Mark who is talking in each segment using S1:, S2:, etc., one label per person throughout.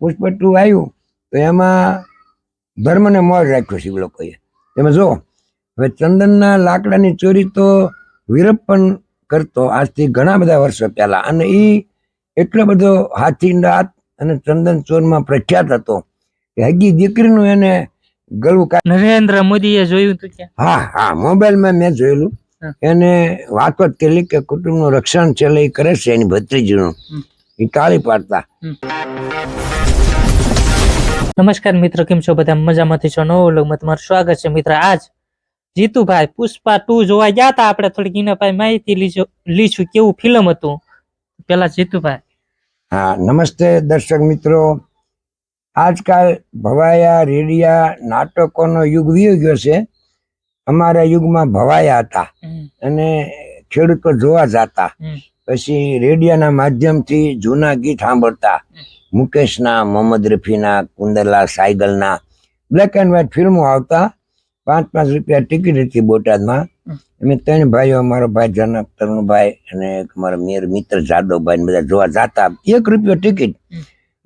S1: પુષ્પ ટુ આવ્યું તો એમાં ધર્મને મોજ રાખ્યો છે એ લોકોએ. એમાં જો હવે ચંદનના લાકડાની ચોરી તો વીરપ્પન કરતો આજથી ઘણા બધા વર્ષો પહેલા અને એ એટલો બધો હાથી દાંત અને ચંદન ચોરમાં પ્રખ્યાત હતો કે હગી દીકરીનું એને ગળું કાઢી
S2: નરેન્દ્ર મોદીએ જોયું તું
S1: હા હા મોબાઈલમાં મેં જોયેલું. એને વાત કેલી કે કુટુંબનું રક્ષણ છે એ કરે છે એની ભત્રીજીનું. એ તાળી પાડતા.
S2: નમસ્કાર મિત્રો કેમ છો બધા? મજામાંથી છો? નવો વ્લોગમાં તમારું સ્વાગત છે. મિત્ર આજ જીતુભાઈ પુષ્પા ટુ જોવા ગયા હતા આપણે થોડીક એના પાસે માહિતી લીધું કેવું ફિલ્મ હતું. પેલા જીતુભાઈ.
S1: હા નમસ્તે દર્શક મિત્રો. આજકાલ ભવાયા રેડિયા નાટકોનો યુગ વી ગયો છે. અમારા યુગમાં ભવાયા હતા. અને ખેડૂતો જોવા જતા. પછી રેડિયાના માધ્યમથી જૂના ગીત સાંભળતા. મુકેશના મોહમ્મદ રફીના કુંદરલાલ સાયગલના બ્લેક એન્ડ વ્હાઇટ ફિલ્મો આવતા પાંચ પાંચ રૂપિયા ટિકિટ હતી બોટાદમાં. અમે ત્રણ ભાઈઓ અમારો ભાઈ જનક તરુણભાઈ અને એક અમારો મેર મિત્ર જાદવભાઈ બધા જોવા જતા. એક રૂપિયો ટિકિટ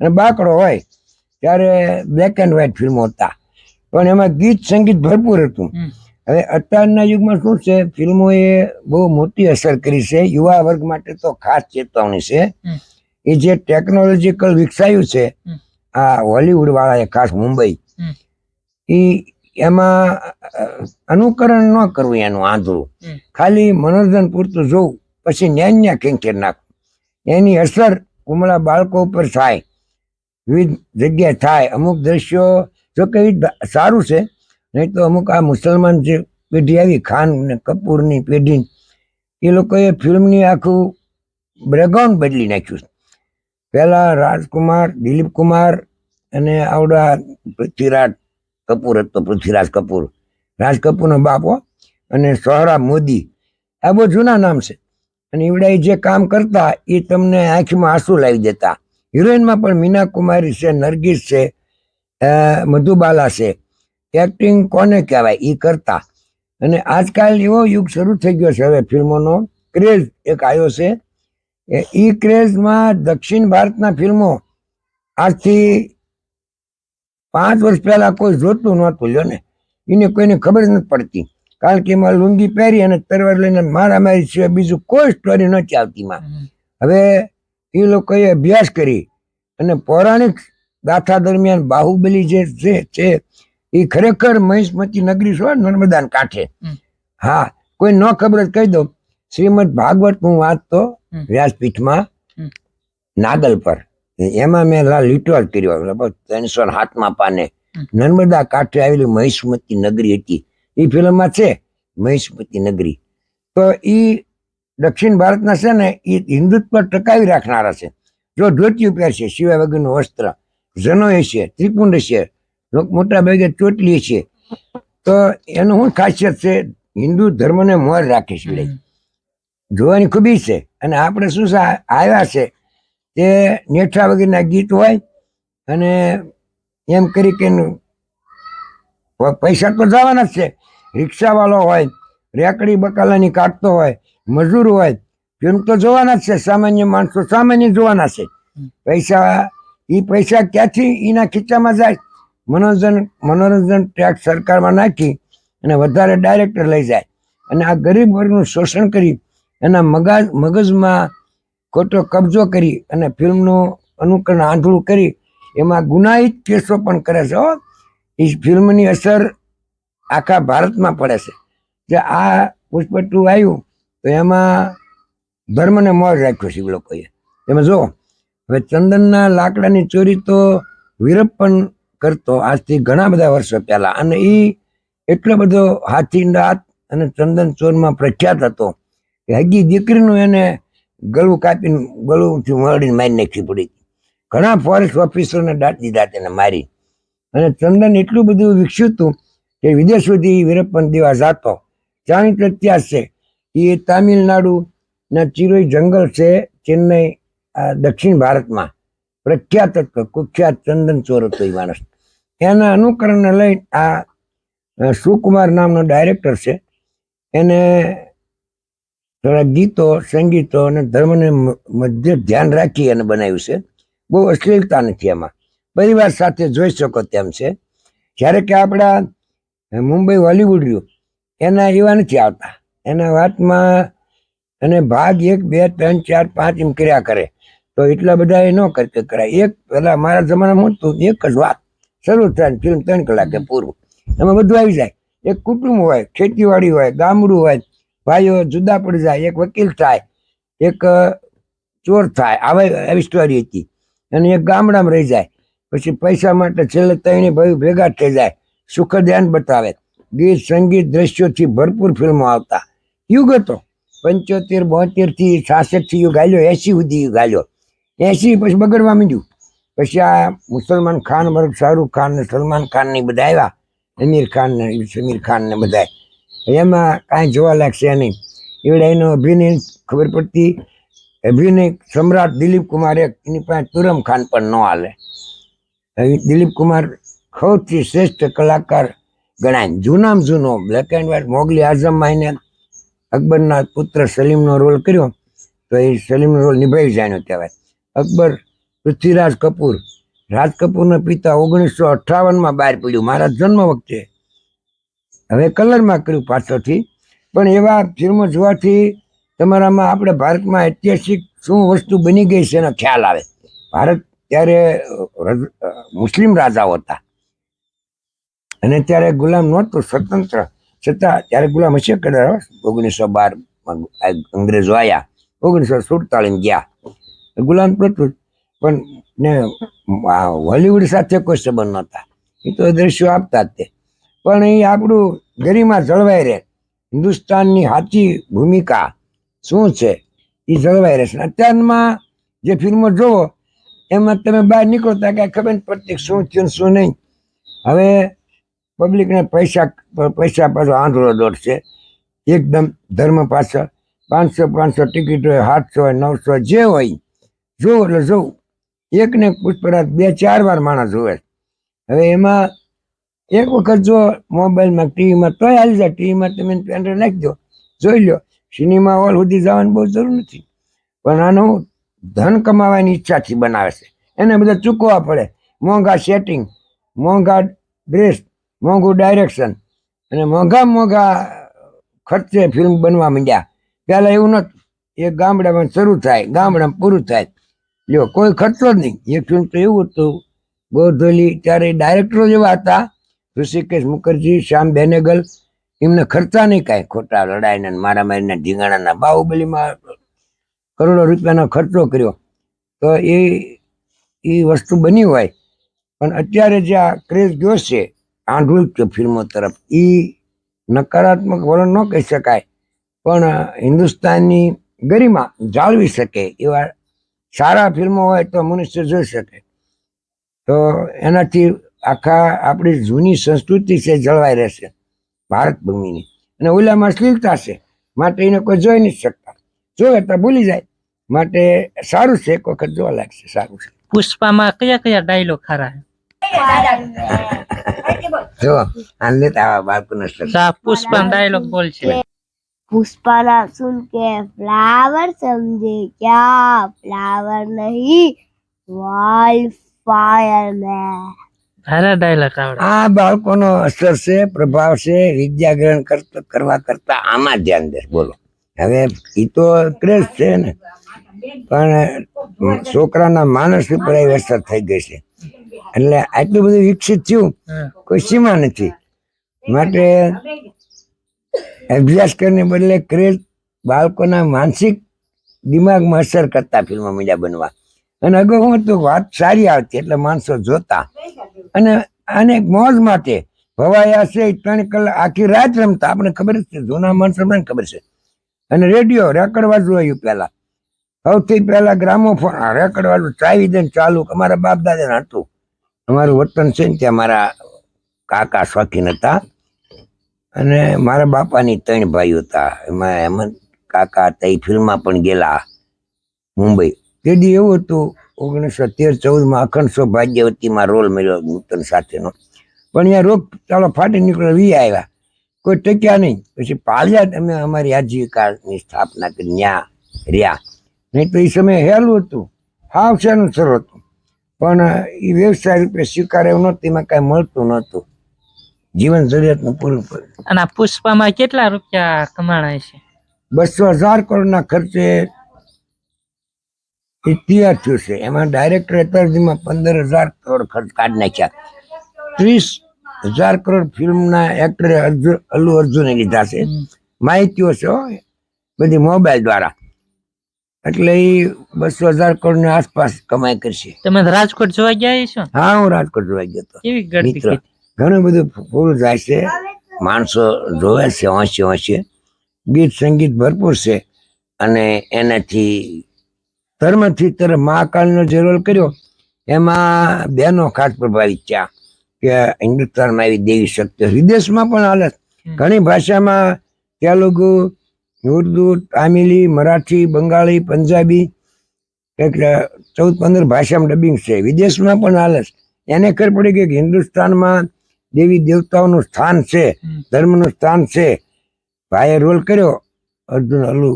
S1: અને બાકડો હોય ત્યારે બ્લેક એન્ડ વ્હાઇટ ફિલ્મો હતા. પણ એમાં ગીત સંગીત ભરપૂર હતું. હવે અત્યારના યુગમાં શું છે? ફિલ્મોએ બહુ મોટી અસર કરી છે. યુવા વર્ગ માટે તો ખાસ ચેતવણી છે. એ જે ટેકનોલોજીકલ વિકસાયું છે આ હોલીવુડ વાળાએ ખાસ મુંબઈ એ એમાં અનુકરણ ન કરવું એનું આંધળું. ખાલી મનોરંજન પૂરતું જોવું પછી ન્યાય ન્યા ખેંચી નાખવું. એની અસર કુમળા બાળકો ઉપર થાય. વિવિધ જગ્યાએ થાય. અમુક દ્રશ્યો જો કે સારું છે નહીં તો અમુક આ મુસલમાન જે પેઢી આવી ખાન ને કપૂરની પેઢી એ લોકોએ ફિલ્મની આખું બ્રેકગ્રાઉન્ડ બદલી નાખ્યું પહેલા રાજકુમાર, દિલીપ કુમાર અને આવડા પૃથ્વીરાજ કપૂર હતો, પૃથ્વીરાજ કપૂર. રાજ કપૂરનો બાપો અને સોહરા મોદી. આ બહુ જૂના નામ છે. અને એવડા જે કામ કરતા એ તમને આંખમાં આંસુ લાવી દેતા. હિરોઈનમાં પણ મીના કુમારી છે, નરગીસ છે મધુબાલા છે. એક્ટિંગ કોને કહેવાય? એ કરતા. અને આજકાલ એવો યુગ શરૂ થઈ ગયો છે. હવે ફિલ્મોનો ક્રેઝ એક આવ્યો છે. ઈ ક્રેઝમાં દક્ષિણ ભારતના ફિલ્મો આજથી પાંચ વર્ષ પહેલા કોઈ જોતું નહોતું લ્યો ને. એને કોઈને ખબર જ નથી પડતી. કારણ કે એમાં લુંગી પહેરી અને તરવાર લઈને મારામારી સિવાય બીજું કોઈ સ્ટોરી નથી આવતી માં હવે એ લોકોએ અભ્યાસ કરી અને પૌરાણિક ગાથા દરમિયાન બાહુબલી જે છે એ ખરેખર મહિષમતી નગરી છો નર્મદાન કાંઠે. હા કોઈ ન ખબર જ કહી દો શ્રીમદ ભાગવત હું વાંચતો. વ્યાસપીઠમાં. નાગલ પર. એમાં મેં લિટોલ કર્યો. લગભગ ત્રણસો હાથમાં પાને નર્મદા કાંઠે આવેલી મહિષ્મતી નગરી હતી. એ ફિલ્મમાં છે મહિષ્મતી નગરી. તો એ દક્ષિણ ભારતના છે ને એ હિન્દુત્વ ટકાવી રાખનારા છે. જો ધોતિયું પહેરશે સિવાય વગરનું વસ્ત્ર. જનોય છે ત્રિકુંડ છે મોટા ભાગે ચોટલી છે. તો એનું શું ખાસિયત છે? હિન્દુ ધર્મને મોર રાખે છે જોવાની ખૂબી છે. અને આપણે શું આવ્યા છે. તે નેઠા વગેરેના ગીત હોય અને એમ કરી કે પૈસા તો જવાના જ છે. રિક્ષાવાળો હોય, રેકડી બકાલાની કાઢતો હોય, મજૂર હોય, એમ તો જોવાના જ છે. સામાન્ય માણસો સામાન્ય જોવાના છે. પૈસા એ પૈસા ક્યાંથી એના ખીચામાં જાય? મનોરંજન મનોરંજન ટેક્સ સરકારમાં નાખી અને વધારે ડાયરેક્ટર લઈ જાય. અને આ ગરીબ વર્ગનું શોષણ કરી એના મગજ મગજમાં ખોટો કબજો કરી અને ફિલ્મનું અનુકરણ આંધળું કરી એમાં ગુનાહિત કેસો પણ કરે છે એ ફિલ્મની અસર આખા ભારતમાં પડે છે. કે આ પુષ્પ ટુ આવ્યું, તો એમાં ધર્મને મોજ રાખ્યો છે લોકોએ. એમાં જો હવે ચંદનના લાકડાની ચોરી તો વીરપ્પન કરતો આજથી ઘણા બધા વર્ષો પહેલાં. અને એ એટલો બધો હાથી દાંત અને ચંદન ચોરમાં પ્રખ્યાત હતો. કે હગી દીકરીનું એને ગળું કાપીને ગળુંથી મળીને મારી નાખી પડી ઘણા ફોરેસ્ટ ઓફિસરોને દાંત દીધા તેને મારી. અને ચંદન એટલું બધું વિકસ્યું હતું કે વિદેશ સુધી વીરપ્પન દેવા જાતો. જાણીતો ઇતિહાસ છે. એ તામિલનાડુ ના ચિરોઈ જંગલ છે, ચેન્નઈ દક્ષિણ ભારતમાં. પ્રખ્યાત કુખ્યાત ચંદન ચોર હતો એ માણસ. એના અનુકરણને લઈ આ સુકુમાર નામનો ડાયરેક્ટર છે. એને થોડા ગીતો, સંગીતો અને ધર્મને મધ્ય ધ્યાન રાખી અને બનાવ્યું છે. બહુ અશ્લીલતા નથી એમાં પરિવાર સાથે જોઈ શકો તેમ છે. જ્યારે કે આપણા મુંબઈ હોલિવૂડ રહ્યું એના એવા નથી આવતા. એના વાતમાં અને ભાગ એક, બે, ત્રણ, ચાર, પાંચ એમ કર્યા કરે. તો એટલા બધા એ ન કરતા કરાય. એક પેલા મારા જમાનામાં હતું, એક જ વાત. શરૂ થાય ફિલ્મ ત્રણ કલાકે પૂરું. એમાં બધું આવી જાય. એક કુટુંબ હોય, ખેતીવાડી હોય, ગામડું હોય ભાઈઓ જુદા પડી જાય, એક વકીલ થાય, એક ચોર થાય, આવે એવી સ્ટોરી હતી. અને એક ગામડામાં રહી જાય, પછી પૈસા માટે છેલ્લે ત્રણે ભાઈ ભેગા થઈ જાય સુખદ્યાન બતાવે. ગીત, સંગીત દ્રશ્યોથી ભરપૂર ફિલ્મો આવતા. યુગ હતો. પંચોતેર બોતેરથી છાસઠથી યુગ આવ્યો એસી સુધી યુગ આવ્યો એસી પછી બગડવા માંડ્યું. પછી આ મુસલમાન ખાન વર્ગ શાહરૂખ ખાન ને સલમાન ખાન ને બધા આવ્યા. અમીર ખાન ને, સમીર ખાન ને બધા એમાં કાંઈ જોવા લાગશે નહીં. એવડે એનો અભિનય ખબર પડતી, અભિનય સમ્રાટ દિલીપ કુમાર એની પાસે તુરમ ખાન પણ ન હાલે. દિલીપ કુમાર સૌથી શ્રેષ્ઠ કલાકાર ગણાય. જૂનામાં જૂનો બ્લેક એન્ડ વ્હાઇટ મોગલી આઝમમાં એને અકબરના પુત્ર સલીમનો રોલ કર્યો, તો એ સલીમનો રોલ નિભાવી જાણ્યો કહેવાય. અકબર પૃથ્વીરાજ કપૂર, રાજ કપૂરના પિતા ઓગણીસો અઠ્ઠાવનમાં બહાર પડ્યું. મારા જન્મ વખતે હવે કલરમાં કર્યું પાછળથી પણ એવા ફિલ્મો જોવાથી તમારામાં આપણે ભારતમાં ઐતિહાસિક શું વસ્તુ બની ગઈ છે એનો ખ્યાલ આવે. ભારત ત્યારે મુસ્લિમ રાજાઓ હતા. અને ત્યારે ગુલામ નહોતું, સ્વતંત્ર. છતાં ત્યારે ગુલામ હશે કદાચ ઓગણીસો બાર અંગ્રેજો આવ્યા ઓગણીસો સુડતાલીસ ગયા. ગુલામ પ્રત્યુત પણ ને હોલિવૂડ સાથે કોઈ સંબંધ નહોતા. એ તો દ્રશ્યો આપતા જ તે. પણ એ આપણું ગરિમા જળવાઈ રહે. હિન્દુસ્તાનની સાચી ભૂમિકા શું છે? એ જળવાઈ રહેશે. અત્યારમાં જે ફિલ્મો જોવો એમાં તમે બહાર નીકળો ત્યાં કાંઈ ખબર નથી પડતી શું થયું શું નહીં. હવે પબ્લિકને પૈસા પૈસા પાછો આંધળો દોડશે એકદમ ધર્મ પાછળ. પાંચસો પાંચસો ટિકિટ હોય, સાતસો હોય, નવસો જે હોય. જોવું એટલે જોવું એક પૂછપરછ બે, ચાર વાર માણસ જોવે હવે એમાં એક વખત જો મોબાઈલમાં ટીવીમાં, તોય હાલી જાય, ટીવીમાં તમે પેન્ડ્રાઈવ નાખી દો જોઈ લો. સિનેમા હોલ સુધી જવાની બહુ જરૂર નથી. પણ આનું ધન કમાવાની ઈચ્છાથી બનાવે છે. એને બધા ચૂકવવા પડે. મોંઘા સેટિંગ મોંઘા ડ્રેસ મોંઘું ડાયરેક્શન અને મોંઘા મોંઘા ખર્ચે ફિલ્મ બનવા માંડ્યા. પહેલાં એવું નહોતું. એ ગામડામાં શરૂ થાય, ગામડામાં પૂરું થાય. લ્યો, કોઈ ખર્ચો જ નહીં. એક ફિલ્મ તો એવું હતું, ગોધોલી, ત્યારે ડાયરેક્ટરો જેવા હતા. ઋષિકેશ મુખર્જી, શ્યામ બેનેગલ, એમને ખર્ચા નહીં કાંઈ ખોટા લડાઈને મારા મારામારીના ઢીંગાણાના બાહુબલીમાં કરોડો રૂપિયાનો ખર્ચો કર્યો. તો એ એ વસ્તુ બની હોય. પણ અત્યારે જે આ ક્રેઝ ગયો છે આંધળું છે ફિલ્મો તરફ એ નકારાત્મક વલણ ન કહી શકાય. પણ હિન્દુસ્તાનની ગરિમા જાળવી શકે એવા સારા ફિલ્મો હોય તો મનુષ્ય જોઈ શકે. તો એનાથી આખા આપણી જૂની સંસ્કૃતિ છે જળવાઈ રહેશે ભારત ભૂમિની. અને ઓલામાં અશ્લીલતા છે. માટે એને કોઈ જોઈ નથી શકતા. જોવે તો ભૂલી જાય. માટે સારું છે એક વખત જોવા લાગશે સારું છે.
S2: પુષ્પામાં કયા કયા ડાયલોગ ખરા?
S1: જો આને તાવા બાળકોને
S2: પુષ્પા ડાયલોગ બોલ છે.
S3: પુષ્પાના સુન કે ફ્લાવર સમજે ક્યા? ફ્લાવર નહીં. વોલ ફાયર મેં
S2: સારા ડાયલોગ આવડે.
S1: આ બાળકોનો અસર છે પ્રભાવ છે વિદ્યા ગ્રહણ કરતા કરવા કરતા આમાં ધ્યાન દે બોલો. હવે એ તો ક્રેઝ છે ને. પણ છોકરાના માનસ ઉપર એ અસર થઈ ગઈ છે. એટલે આટલું બધું વિકસિત થયું કોઈ સીમા નથી. માટે અભ્યાસ કરીને બદલે ક્રેઝ બાળકોના માનસિક દિમાગમાં અસર કરતા ફિલ્મ મીડિયા બનવા. અને અગાઉ હું તો વાત સારી આવતી એટલે માણસો જોતા. અને આને મોજ માટે ભવાયા છે ત્રણ કલાક આખી રાત રમતા. આપણે ખબર છે, જૂના માણસો ને ખબર છે. અને રેડિયો રેકર્ડ વાજુ આવ્યું પહેલાં. સૌથી પહેલા ગ્રામોફોન રેકર્ડ વાળું ચાવી દે ચાલુ અમારા બાપ દાદા હતું અમારું વતન છે ને ત્યાં મારા કાકા શોખીન હતા. અને મારા બાપાની ત્રણ ભાઈઓ હતા. એમાં હેમંત કાકા હતા એ ફિલ્મમાં પણ ગયેલા. મુંબઈ. તે દી એવું હતું ઓગણીસો તેર ચૌદમાં અખંડ સૌભાગ્યવતીમાં રોલ મળ્યો નૂતન સાથેનો. પણ અહીંયા રોગ ચાલો ફાટી નીકળ્યો વી આવ્યા. કોઈ ટક્યા નહીં. પછી પાળિયા અમે અમારી આજીવિકાની સ્થાપના કરી ન્યા રહ્યા. નહીં તો એ સમયે હેલું હતું હાવ શેનું સરળ હતું. પણ એ વ્યવસાય રૂપે સ્વીકારે નહોતું એમાં કાંઈ મળતું નહોતું. જીવન જરૂરિયાતનું પૂરું પડે
S2: અને પુષ્પામાં કેટલા રૂપિયા કમાણા છે
S1: બસો હજાર કરોડના ખર્ચે તૈયાર છે. એમાં ડાયરેક્ટર અત્યાર પંદર હજાર કરોડ ખર્ચ કાઢી નાખ્યા. ત્રીસ હજાર કરોડ ફિલ્મના એક્ટરે અર્જુન અલ્લુ અર્જુને લીધા છે. માહિતીઓ છે બધી મોબાઈલ દ્વારા. એટલે એ બસો હજાર કરોડની આસપાસ કમાઈ કરશે.
S2: તમે રાજકોટ જોવા ગયા છો
S1: હા હું રાજકોટ જોવા ગયો હતો. મિત્ર. ઘણું બધું ફૂલ જાય છે. માણસો જોવે છે હોંશે હોંશે. ગીત સંગીત ભરપૂર છે. અને એનાથી ધર્મથી તરફ મહાકાળનો જે રોલ કર્યો. એમાં બેનો ખાસ પ્રભાવિત થયા કે હિન્દુસ્તાનમાં આવી દેવી શક્તિ વિદેશમાં પણ હાલે. ઘણી ભાષામાં તેલુગુ ઉર્દુ તામિલી મરાઠી બંગાળી પંજાબી એટલે ચૌદ પંદર ભાષામાં ડબિંગ છે. વિદેશમાં પણ હાલે એને ખબર પડી કે હિન્દુસ્તાનમાં દેવી દેવતાઓનું સ્થાન છે ધર્મનું સ્થાન છે. ભાઈએ રોલ કર્યો. અર્જુન અલુ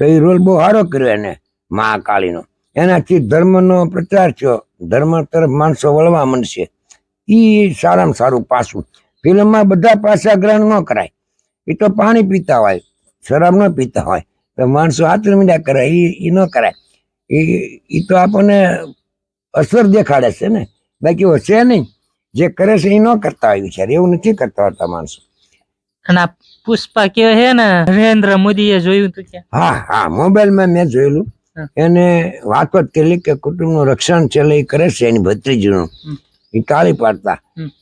S1: તો એ રોલ બહુ સારો કર્યો એને. મહાકાળીનો. એનાથી ધર્મનો પ્રચાર થયો. ધર્મ તરફ માણસો વળવા મળશે એ સારામાં સારું પાસું. ફિલ્મમાં બધા પાસા ગ્રહણ ન કરાય. એ તો પાણી પીતા હોય શરાબ ન પીતા હોય. તો માણસો આત્મમીડા કરે એ એ ન કરાય. એ એ તો આપણને અસર દેખાડે છે ને. બાકી હશે છે નહીં. જે કરે છે એ ન કરતા હોય વિચાર એવું નથી કરતા હોતા માણસો.
S2: અને પુષ્પા કે હે ને નરેન્દ્ર મોદીએ જોયું તું કે
S1: હા હા મોબાઈલમાં મેં જોયેલું. એને વાત વાત કરેલી કે કુટુંબનું રક્ષણ છે એ કરે છે એની ભત્રીજીનું. એ કાળી પાડતા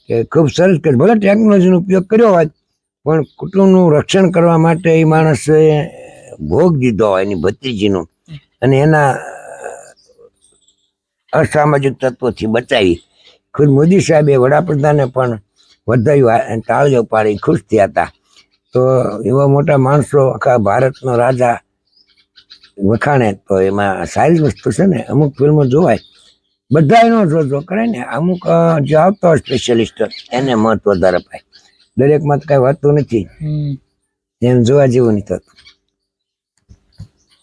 S1: કે ખૂબ સરસ કે ભલે ટેકનોલોજીનો ઉપયોગ કર્યો હોય પણ કુટુંબનું રક્ષણ કરવા માટે એ માણસે ભોગ દીધો હોય એની ભત્રીજીનું. અને એના અસામાજિક તત્વોથી બચાવી. ખુદ મોદી સાહેબે વડાપ્રધાને પણ વધાવ્યું ટાળીઓ તાળીઓ પાડી ખુશ થયા હતા. તો એવા મોટા માણસો આખા ભારતનો રાજા વખાણે તો એમાં સારી વસ્તુ છે ને અમુક ફિલ્મો જોવાય. બધા એનો જોજો કરે ને. અમુક જે આવતા હોય સ્પેશિયલિસ્ટ એને મહત્વ વધારે અપાય. દરેકમાં તો કઈ વાતું નથી. એમ જોવા જેવું નહીં થતું.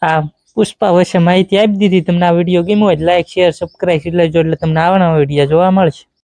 S2: આ પુષ્પા વિશે માહિતી આપી દીધી. તમને આ વીડિયો ગમ્યો હોય લાઈક શેર સબસ્ક્રાઈબ એટલે જો એટલે તમને આવવાના વીડિયો જોવા મળશે.